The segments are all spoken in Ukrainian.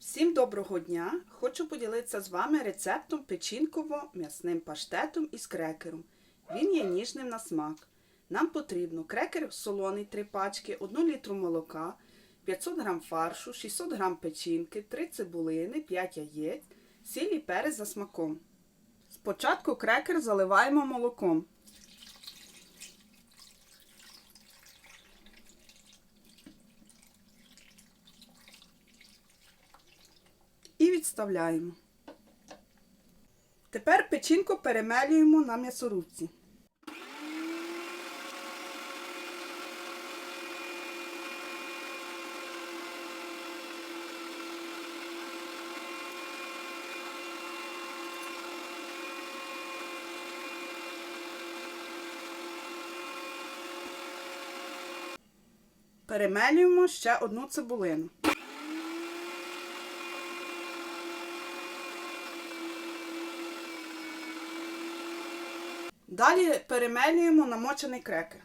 Всім доброго дня! Хочу поділитися з вами рецептом печінково-м'ясним паштетом із крекером. Він є ніжним на смак. Нам потрібно крекер солоний 3 пачки, 1 літру молока, 500 г фаршу, 600 г печінки, 3 цибулини, 5 яєць, сіль і перець за смаком. Спочатку крекер заливаємо молоком. Відставляємо. Тепер печінку перемелюємо на м'ясорубці. Перемелюємо ще одну цибулину. Далі перемелюємо намочений крекер.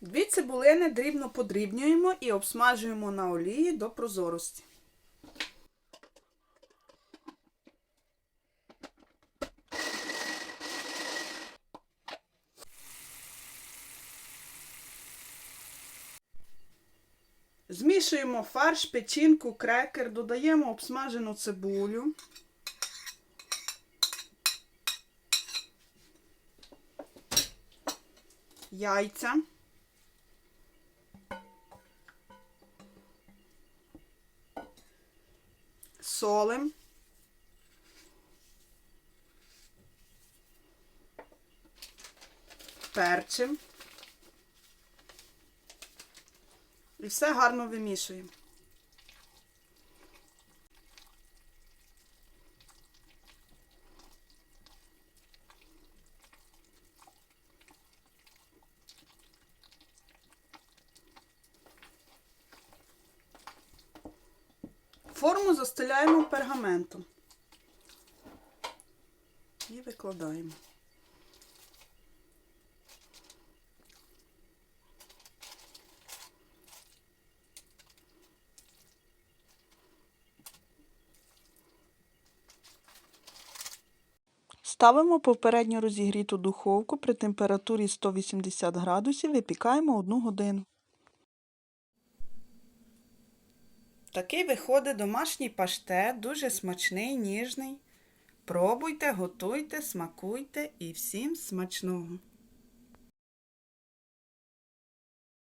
Дві цибулини дрібно подрібнюємо і обсмажуємо на олії до прозорості. Змішуємо фарш, печінку, крекер, додаємо обсмажену цибулю. Яйця. Солим. Перчим. І все гарно вимішуємо. Форму застеляємо пергаментом і викладаємо. Ставимо попередньо розігріту духовку при температурі 180 градусів, випікаємо 1 годину. Такий виходить домашній паштет, дуже смачний, ніжний. Пробуйте, готуйте, смакуйте і всім смачного!